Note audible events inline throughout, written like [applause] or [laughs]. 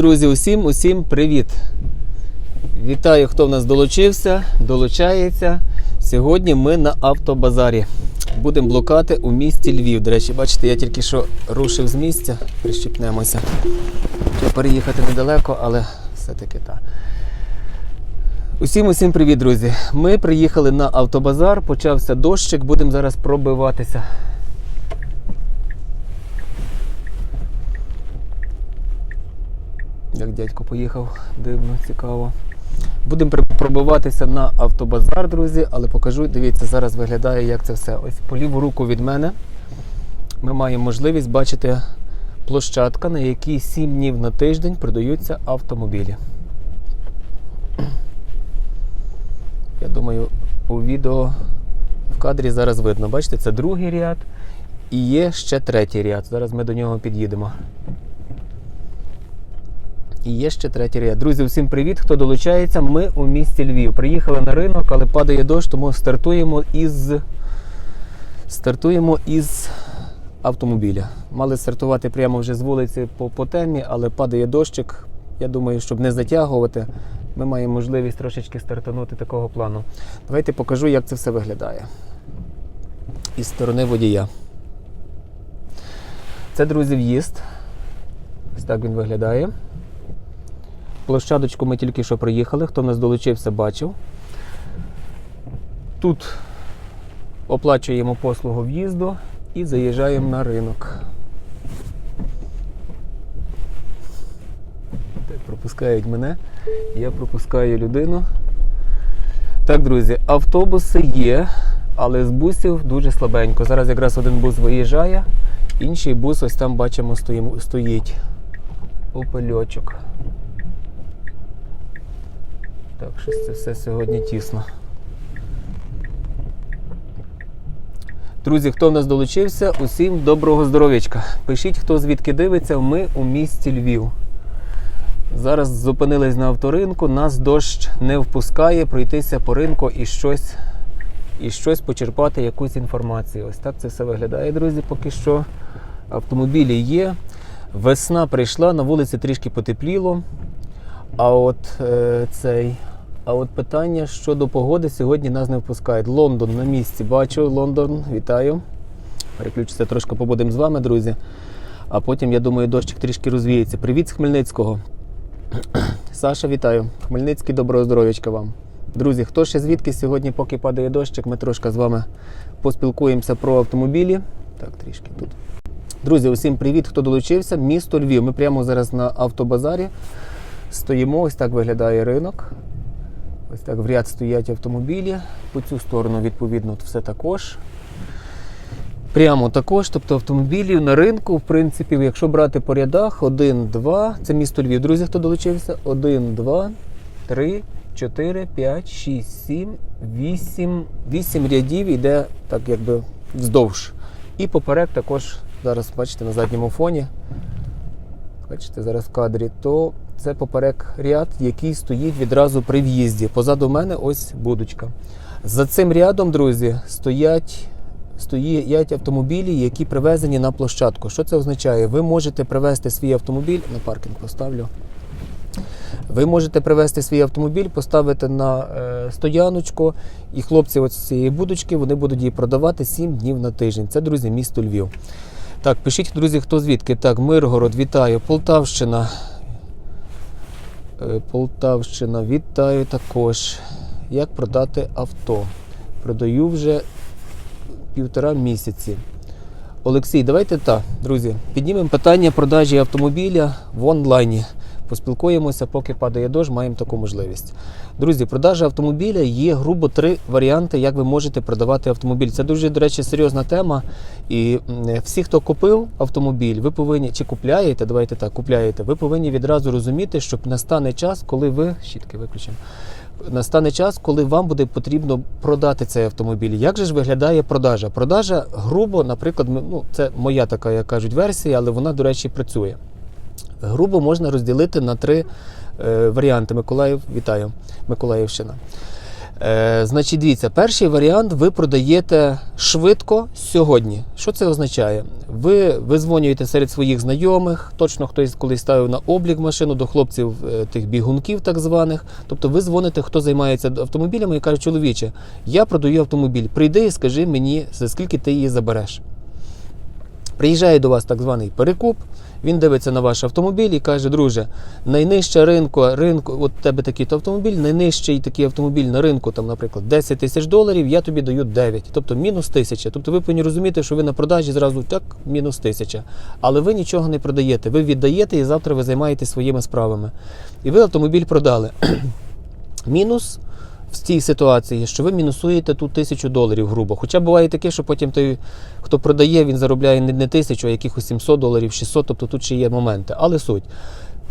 друзі, усім, усім привіт! Вітаю, хто в нас долучився, долучається. Сьогодні ми на автобазарі. Будемо блукати у місті Львів. До речі, бачите, я тільки що рушив з місця, прищепнемося. Треба переїхати недалеко, але все-таки так. Усім усім привіт, друзі. Ми приїхали на автобазар, почався дощик, будемо зараз пробиватися. Як дядько поїхав, дивно, цікаво. Будемо пробиватися на автобазар, друзі, але покажу, дивіться, зараз виглядає, як це все. Ось по ліву руку від мене ми маємо можливість бачити площадка, на якій 7 днів на тиждень продаються автомобілі. Я думаю, у відео в кадрі зараз видно. Бачите, це другий ряд і є ще третій ряд. Зараз ми до нього під'їдемо. І є ще третій ряд. Друзі, всім привіт! Хто долучається? Ми у місті Львів. Приїхали на ринок, але падає дощ, тому стартуємо із стартуємо із автомобіля. Мали стартувати прямо вже з вулиці по, по темі, але падає дощик. Я думаю, щоб не затягувати, ми маємо можливість трошечки стартанути такого плану. Давайте покажу, як це все виглядає. Із сторони водія. Це, друзі, в'їзд. Ось так він виглядає. Площадочку ми тільки що приїхали. Хто нас долучився, бачив. Тут оплачуємо послугу в'їзду і заїжджаємо на ринок. Пропускають мене, я пропускаю людину. Так, друзі, автобуси є, але з бусів дуже слабенько. Зараз якраз один бус виїжджає, інший бус ось там бачимо стоїть. Опельочок. Так, щось це все сьогодні тісно. Друзі, хто в нас долучився, усім доброго здоров'ячка. Пишіть, хто звідки дивиться, ми у місті Львів. Зараз зупинились на авторинку, нас дощ не впускає пройтися по ринку і щось, і щось почерпати, якусь інформацію. Ось так це все виглядає, друзі, поки що. Автомобілі є. Весна прийшла, на вулиці трішки потепліло. А от е, цей. А от питання щодо погоди сьогодні нас не впускають. Лондон на місці. Бачу, Лондон, вітаю. Переключуся трошки побудемо з вами, друзі. А потім, я думаю, дощик трішки розвіється. Привіт з Хмельницького. [clears throat] Саша, вітаю. Хмельницький, доброго здоров'ячка вам. Друзі, хто ще звідки сьогодні, поки падає дощик, ми трошки з вами поспілкуємося про автомобілі. Так, трішки тут. Друзі, усім привіт, хто долучився. Місто Львів. Ми прямо зараз на автобазарі. Стоїмо, ось так виглядає ринок. Ось так в ряд стоять автомобілі. По цю сторону, відповідно, все також. Прямо також, тобто автомобілів на ринку, в принципі, якщо брати по рядах, 1, 2, це місто Львів. Друзі, хто долучився? 1, 2, 3, 4, 5, 6, 7, 8, 8 рядів йде так якби вздовж. І поперек також, зараз бачите, на задньому фоні. Бачите, зараз в кадрі, то це поперек ряд, який стоїть відразу при в'їзді. Позаду мене ось будочка. За цим рядом, друзі, стоять, стоять автомобілі, які привезені на площадку. Що це означає? Ви можете привезти свій автомобіль, на паркінг поставлю. Ви можете привезти свій автомобіль, поставити на е, стояночку, і хлопці от з цієї будочки вони будуть її продавати 7 днів на тиждень. Це, друзі, місто Львів. Так, пишіть, друзі, хто звідки. Так, Миргород, вітаю. Полтавщина. Е, Полтавщина, вітаю також. Як продати авто? Продаю вже півтора місяці. Олексій, давайте так, друзі, піднімемо питання продажі автомобіля в онлайні. Поспілкуємося, поки падає дощ, маємо таку можливість. Друзі, продажа автомобіля є грубо три варіанти, як ви можете продавати автомобіль. Це дуже, до речі, серйозна тема. І всі, хто купив автомобіль, ви повинні чи купляєте, давайте так, купляєте, ви повинні відразу розуміти, що настане час, коли ви щітки виключимо. Настане час, коли вам буде потрібно продати цей автомобіль. Як же ж виглядає продажа? Продажа грубо, наприклад, ну, це моя така, як кажуть, версія, але вона, до речі, працює. Грубо можна розділити на три е, варіанти. Миколаїв, вітаю, Миколаївщина. Е, значить, дивіться, перший варіант ви продаєте швидко сьогодні. Що це означає? Ви визвонюєте серед своїх знайомих, точно хтось колись ставив на облік машину до хлопців е, тих бігунків, так званих. Тобто ви дзвоните, хто займається автомобілями, і каже, чоловіче, я продаю автомобіль. Прийди і скажи мені, за скільки ти її забереш. Приїжджає до вас так званий перекуп, він дивиться на ваш автомобіль і каже, друже, найнижча ринку, ринку, от тебе такий-то автомобіль, найнижчий такий автомобіль на ринку, там, наприклад, 10 тисяч доларів, я тобі даю 9, тобто мінус тисяча. Тобто ви повинні розуміти, що ви на продажі зразу так, мінус тисяча. Але ви нічого не продаєте. Ви віддаєте і завтра ви займаєтесь своїми справами. І ви автомобіль продали. [clears throat] Мінус в цій ситуації, що ви мінусуєте тут тисячу доларів грубо. Хоча буває таке, що потім той, хто продає, він заробляє не тисячу, а якихось 700 доларів, 600, тобто тут ще є моменти. Але суть.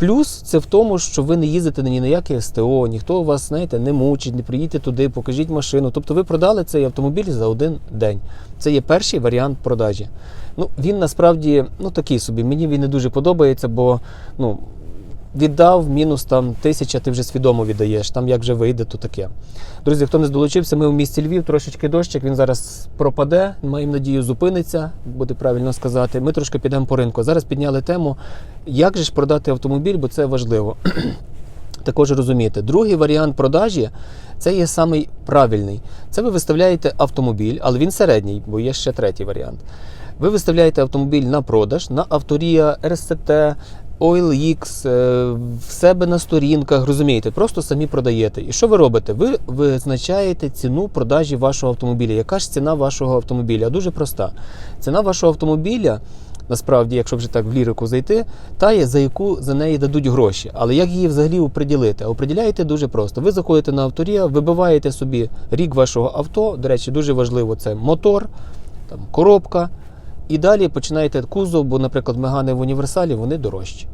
Плюс це в тому, що ви не їздите ні на яке СТО, ніхто вас, знаєте, не мучить, не приїдьте туди, покажіть машину. Тобто ви продали цей автомобіль за один день. Це є перший варіант продажі. Ну, він насправді ну, такий собі. Мені він не дуже подобається, бо ну, віддав мінус там тисяча, ти вже свідомо віддаєш. Там як вже вийде, то таке. Друзі, хто не долучився, ми в місті Львів, трошечки дощик, він зараз пропаде, маємо надію, зупиниться, буде правильно сказати. Ми трошки підемо по ринку. Зараз підняли тему, як же ж продати автомобіль, бо це важливо. [clears throat] Також розумієте, другий варіант продажі це є самий правильний. Це ви виставляєте автомобіль, але він середній, бо є ще третій варіант. Ви виставляєте автомобіль на продаж на авторія, РСТ, OLX, е, в себе на сторінках, розумієте, просто самі продаєте. І що ви робите? Ви визначаєте ціну продажі вашого автомобіля. Яка ж ціна вашого автомобіля? Дуже проста. Ціна вашого автомобіля. Насправді, якщо вже так в лірику зайти, та є за яку за неї дадуть гроші. Але як її взагалі оприділити? Оприділяєте дуже просто. Ви заходите на авторія, вибиваєте собі рік вашого авто. До речі, дуже важливо це мотор, там коробка. І далі починаєте кузов, бо, наприклад, мегани в універсалі вони дорожчі.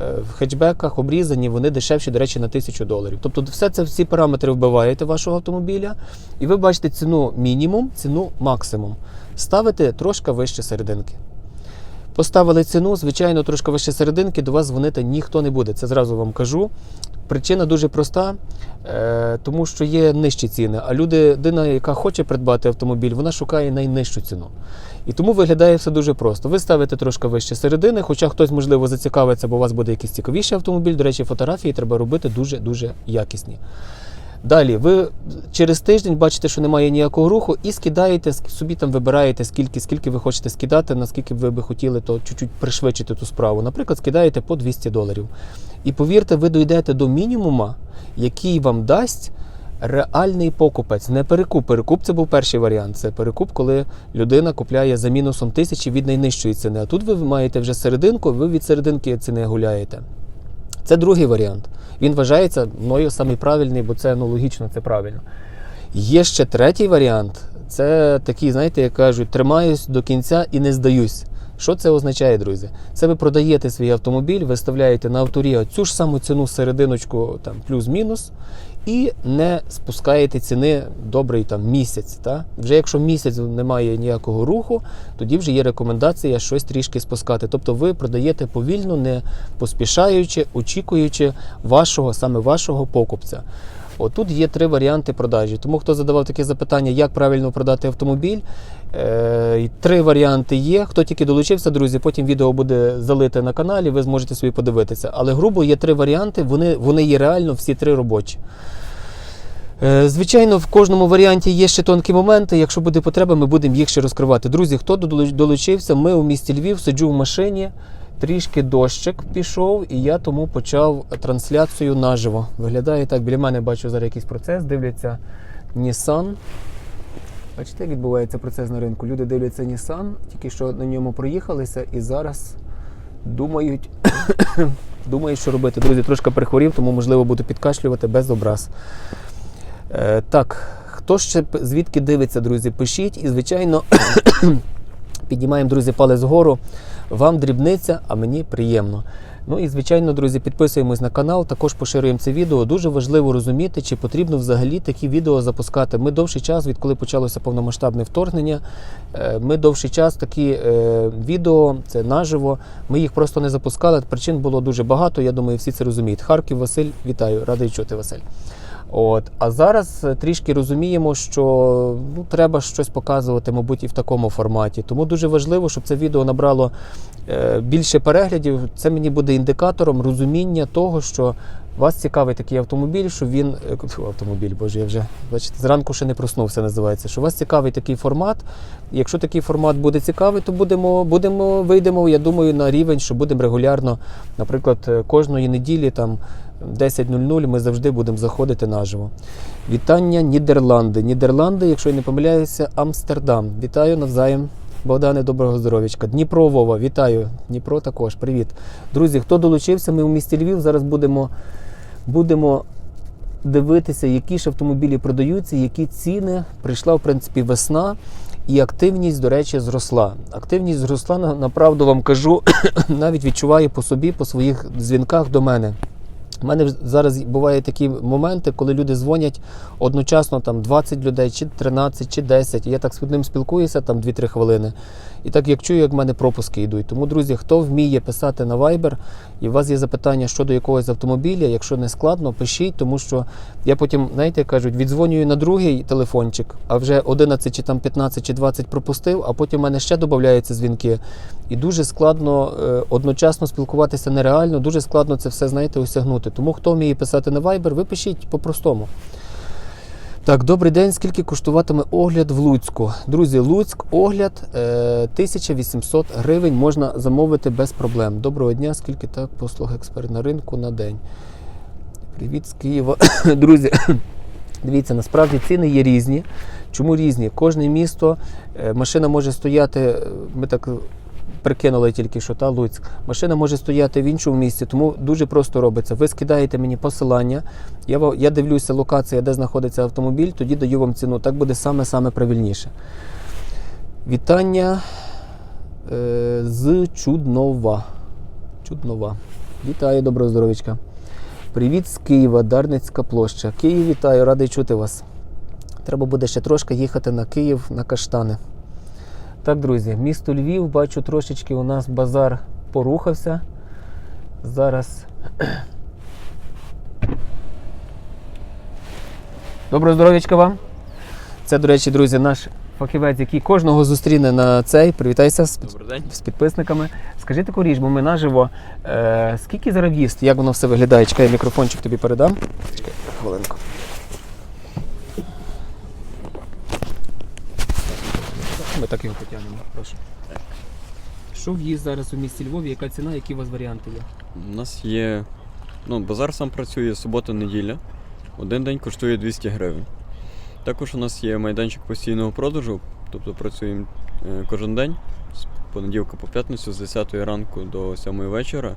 Е, В хетчбеках обрізані, вони дешевші, до речі, на тисячу доларів. Тобто, все це всі параметри вбиваєте вашого автомобіля, і ви бачите ціну мінімум, ціну максимум. Ставите трошки вище серединки. Поставили ціну, звичайно, трошки вище серединки, до вас дзвонити ніхто не буде. Це зразу вам кажу. Причина дуже проста, е, тому що є нижчі ціни. А людина, яка хоче придбати автомобіль, вона шукає найнижчу ціну. І тому виглядає все дуже просто. Ви ставите трошки вище середини, хоча хтось, можливо, зацікавиться, бо у вас буде якийсь цікавіший автомобіль. До речі, фотографії треба робити дуже-дуже якісні. Далі, ви через тиждень бачите, що немає ніякого руху, і скидаєте собі там вибираєте, скільки, скільки ви хочете скидати, наскільки ви би хотіли то чуть-чуть пришвидшити ту справу. Наприклад, скидаєте по 200 доларів. І повірте, ви дійдете до мінімума, який вам дасть реальний покупець. Не перекуп. Перекуп це був перший варіант. Це перекуп, коли людина купляє за мінусом тисячі від найнижчої ціни. А тут ви маєте вже серединку, ви від серединки ціни гуляєте. Це другий варіант. Він вважається мною самий правильний, бо це ну, логічно, це правильно. Є ще третій варіант. Це такий, знаєте, як кажуть, тримаюсь до кінця і не здаюсь. Що це означає, друзі? Це ви продаєте свій автомобіль, виставляєте на авторі цю ж саму ціну серединочку, там плюс-мінус, і не спускаєте ціни добрий там місяць. Та? Вже якщо місяць немає ніякого руху, тоді вже є рекомендація щось трішки спускати. Тобто ви продаєте повільно, не поспішаючи, очікуючи вашого, саме вашого покупця. Отут є три варіанти продажі. Тому хто задавав таке запитання, як правильно продати автомобіль, е, три варіанти є. Хто тільки долучився, друзі, потім відео буде залите на каналі, ви зможете собі подивитися. Але грубо є три варіанти, вони, вони є реально всі три робочі. Е, Звичайно, в кожному варіанті є ще тонкі моменти. Якщо буде потреба, ми будемо їх ще розкривати. Друзі, хто долучився, ми у місті Львів сиджу в машині. Трішки дощик пішов, і я тому почав трансляцію наживо. Виглядає так, біля мене бачу зараз якийсь процес, дивляться Nissan. Бачите, як відбувається процес на ринку. Люди дивляться Nissan, тільки що на ньому проїхалися і зараз думають, [coughs] думають, що робити. Друзі, трошки перехворів, тому можливо буду підкашлювати без образ. Е, так, хто ще звідки дивиться, друзі, пишіть. І, звичайно, піднімаємо, друзі, палець вгору. Вам дрібниця, а мені приємно. Ну і звичайно, друзі, підписуємось на канал, також поширюємо це відео. Дуже важливо розуміти, чи потрібно взагалі такі відео запускати. Ми довший час, відколи почалося повномасштабне вторгнення, е, ми довший час такі е, відео, це наживо. Ми їх просто не запускали. Причин було дуже багато. Я думаю, всі це розуміють. Харків, Василь, вітаю, радий чути, Василь. От. А зараз е, трішки розуміємо, що ну, треба щось показувати, мабуть, і в такому форматі. Тому дуже важливо, щоб це відео набрало е, більше переглядів. Це мені буде індикатором розуміння того, що вас цікавий такий автомобіль, що він е, [laughs] автомобіль, боже, я вже бачите, зранку ще не проснувся, називається. Що вас цікавий такий формат. Якщо такий формат буде цікавий, то будемо, будемо вийдемо, я думаю, на рівень, що будемо регулярно, наприклад, е, кожної неділі там 10.00 ми завжди будемо заходити наживо. Вітання Нідерланди. Нідерланди, якщо я не помиляюся, Амстердам. Вітаю навзаєм. Богдане, доброго здоров'ячка. Дніпро Вова, вітаю. Дніпро також. Привіт. Друзі, хто долучився, ми у місті Львів. Зараз будемо, будемо дивитися, які ж автомобілі продаються, які ціни. Прийшла, в принципі, весна. І активність, до речі, зросла. Активність зросла, направду вам кажу, [coughs] навіть відчуваю по собі, по своїх дзвінках до мене. У мене зараз бувають такі моменти, коли люди дзвонять одночасно там 20 людей, чи 13, чи 10. І я так з одним спілкуюся там 2-3 хвилини. І так як чую, як в мене пропуски йдуть. Тому, друзі, хто вміє писати на Viber, і у вас є запитання щодо якогось автомобіля, якщо не складно, пишіть, тому що я потім, знаєте, кажуть, віддзвонюю на другий телефончик, а вже 11 чи там 15 чи 20 пропустив, а потім в мене ще додаються дзвінки. І дуже складно е, одночасно спілкуватися нереально, дуже складно це все, знаєте, осягнути. Тому хто вміє писати на Viber, ви пишіть по-простому. Так, добрий день. Скільки коштуватиме огляд в Луцьку? Друзі, Луцьк, огляд е, 1800 гривень можна замовити без проблем. Доброго дня, скільки так послуг експерт на ринку на день. Привіт з Києва. [coughs] Друзі, [coughs] дивіться, насправді ціни є різні. Чому різні? Кожне місто, е, машина може стояти, е, ми так прикинули тільки що та Луцьк. Машина може стояти в іншому місці, тому дуже просто робиться. Ви скидаєте мені посилання, я, я дивлюся локація, де знаходиться автомобіль, тоді даю вам ціну. Так буде саме-саме правильніше. Вітання е, з Чуднова. Чуднова. Вітаю, доброго здоров'ячка. Привіт з Києва, Дарницька площа. Київ, вітаю, радий чути вас. Треба буде ще трошки їхати на Київ на каштани. Так, друзі, місто Львів, бачу, трошечки у нас базар порухався. Зараз. Доброго здоров'ячка вам. Це, до речі, друзі, наш фахівець, який кожного зустріне на цей. Привітайся з, Добрий день. з підписниками. Скажи таку річ, бо ми наживо. Е, скільки зараз в'їзд? Як воно все виглядає? Чекай, мікрофончик тобі передам. Чекай, хвилинку. Ми так його потягнемо, прошу. Що в'їзд зараз у місті Львові? Яка ціна, які у вас варіанти є? У нас є. Ну, базар сам працює субота-неділя. Один день коштує 200 гривень. Також у нас є майданчик постійного продажу, тобто працюємо е, кожен день з понеділка по п'ятницю з 10 ранку до 7 вечора.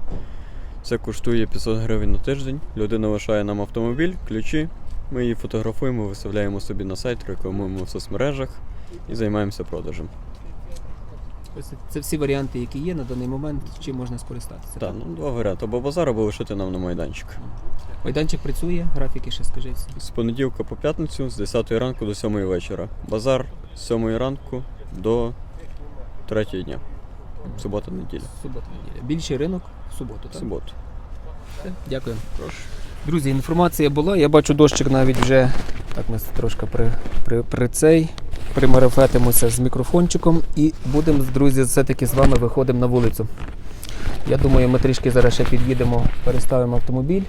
Це коштує 500 гривень на тиждень. Людина лишає нам автомобіль, ключі. Ми її фотографуємо, виставляємо собі на сайт, рекламуємо в соцмережах і займаємося продажем. Ось це всі варіанти, які є на даний момент, чим можна скористатися. Так, ну два варіанти. Або базар, або лишити нам на майданчик. Майданчик працює, графіки ще скажи всі. З понеділка по п'ятницю з 10 ранку до 7 вечора. Базар з 7 ранку до 3 дня. Субота неділя. Субота неділя. Більший ринок в суботу, В так? суботу. Все, Дякую. Прошу. Друзі, інформація була. Я бачу дощик навіть вже. Так, ми трошки при, при, при цей примарафетимося з мікрофончиком і будемо, друзі, все-таки з вами виходимо на вулицю. Я думаю, ми трішки зараз ще під'їдемо, переставимо автомобіль.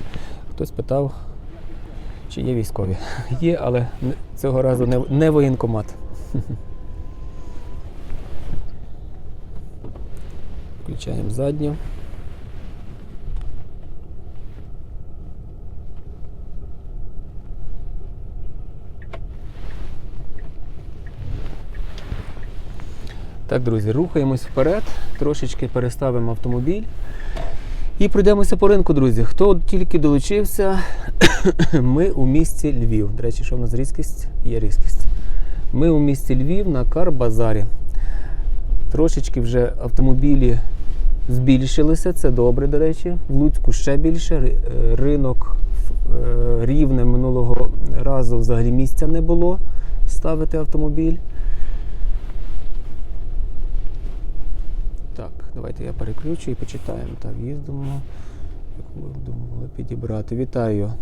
Хтось питав, чи є військові. [laughs] Є, але цього разу не, не воєнкомат. [laughs] Включаємо задню. Так, друзі, рухаємось вперед, трошечки переставимо автомобіль і пройдемося по ринку, друзі. Хто тільки долучився, [coughs] ми у місті Львів. До речі, що в нас різкість? Є різкість. Ми у місті Львів на Карбазарі. Трошечки вже автомобілі збільшилися, це добре, до речі. В Луцьку ще більше. Е, Ринок е, рівне минулого разу взагалі місця не було ставити автомобіль. Так, давайте я переключу і почитаємо. Так, їздимо. яку ви думали підібрати. Вітаю.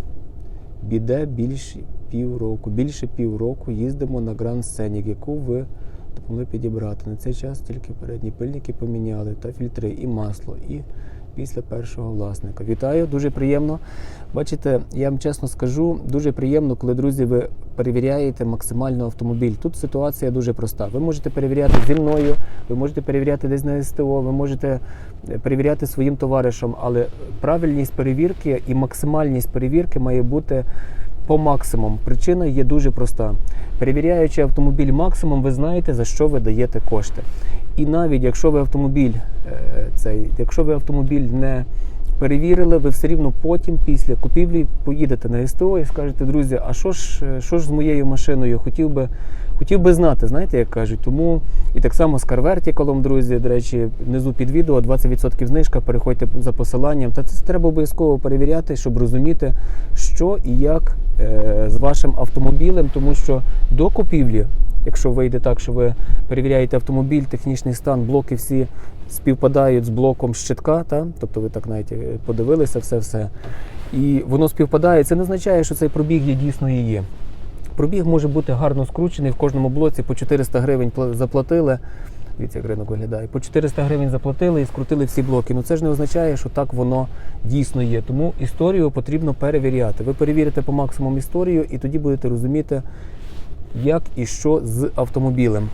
біде більше півроку. Більше півроку їздимо на Grand Сцені, яку ви допомогли підібрати. На цей час тільки передні пильники поміняли та фільтри, і масло, і після першого власника. Вітаю, дуже приємно. Бачите, я вам чесно скажу, дуже приємно, коли друзі, ви перевіряєте максимально автомобіль. Тут ситуація дуже проста. Ви можете перевіряти зі мною, ви можете перевіряти десь на СТО, ви можете е, перевіряти своїм товаришам, але правильність перевірки і максимальність перевірки має бути по максимуму. Причина є дуже проста. Перевіряючи автомобіль максимум, ви знаєте, за що ви даєте кошти. І навіть якщо ви автомобіль, е, цей, якщо ви автомобіль не перевірили, ви все рівно потім, після купівлі, поїдете на СТО і скажете, друзі, а що ж, е, що ж з моєю машиною? Хотів би, хотів би знати, знаєте, як кажуть. Тому і так само з CarVertical, друзі, до речі, внизу під відео 20% знижка, переходьте за посиланням. Та це треба обов'язково перевіряти, щоб розуміти, що і як е, з вашим автомобілем, тому що до купівлі, якщо вийде так, що ви перевіряєте автомобіль, технічний стан, блоки всі співпадають з блоком щитка, та? тобто ви так навіть е, подивилися все-все. І воно співпадає. Це не означає, що цей пробіг є дійсно і є. Пробіг може бути гарно скручений в кожному блоці по 400 гривень заплатили. Дивіться, як ринок виглядає. По 400 гривень заплатили і скрутили всі блоки. Ну це ж не означає, що так воно дійсно є. Тому історію потрібно перевіряти. Ви перевірите по максимуму історію, і тоді будете розуміти, як і що з автомобілем.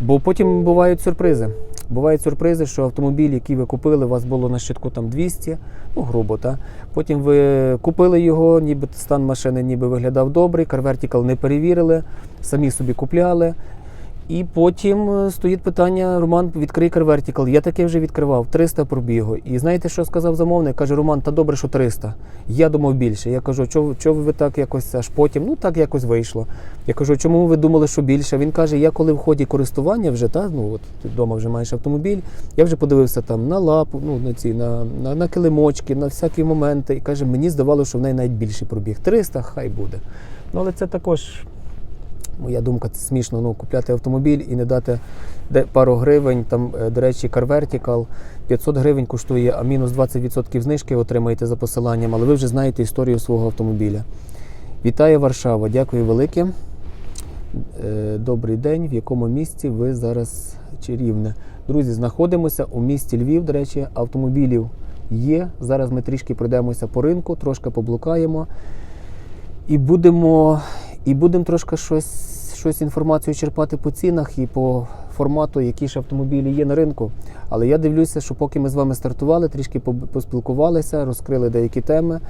Бо потім бувають сюрпризи. Бувають сюрпризи, що автомобіль, який ви купили, у вас було на щитку там 200, ну грубо, та потім ви купили його, ніби стан машини ніби виглядав добрий, карвертікал не перевірили, самі собі купляли. І потім е, стоїть питання: Роман, відкрий CarVertical. Я таке вже відкривав, 300 пробігу. І знаєте, що сказав замовник? Каже, Роман, та добре, що 300. Я думав більше. Я кажу, чого чого ви так якось аж потім? Ну так якось вийшло. Я кажу, чому ви думали, що більше? Він каже, я коли в ході користування вже, та, ну от вдома вже маєш автомобіль, я вже подивився там на лапу, ну на ці, на, на, на килимочки, на всякі моменти. І каже, мені здавалося, що в неї навіть більший пробіг. 300, хай буде. Ну, але це також моя думка, це смішно ну, купляти автомобіль і не дати пару гривень. Там, е, до речі, CarVertical 500 гривень коштує, а мінус 20% знижки отримаєте за посиланням, але ви вже знаєте історію свого автомобіля. Вітаю Варшава, дякую велике. Е, Добрий день. В якому місті ви зараз чи рівне? Друзі, знаходимося у місті Львів. До речі, автомобілів є. Зараз ми трішки пройдемося по ринку, трошки поблукаємо. І будемо, і будемо трошки щось, щось інформацію черпати по цінах і по формату, які ж автомобілі є на ринку. Але я дивлюся, що поки ми з вами стартували, трішки поспілкувалися, розкрили деякі теми.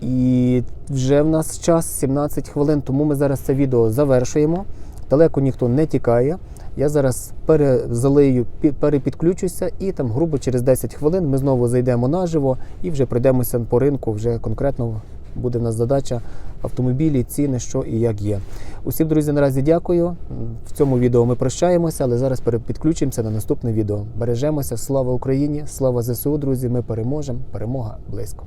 І вже в нас час 17 хвилин, тому ми зараз це відео завершуємо. Далеко ніхто не тікає. Я зараз перезалию, пі- перепідключуся, і там грубо через 10 хвилин ми знову зайдемо наживо і вже пройдемося по ринку. Вже конкретно буде в нас задача автомобілі, ціни, що і як є. Усім, друзі, наразі дякую. В цьому відео ми прощаємося, але зараз перепідключимося на наступне відео. Бережемося. Слава Україні! Слава ЗСУ, друзі! Ми переможемо. Перемога близько.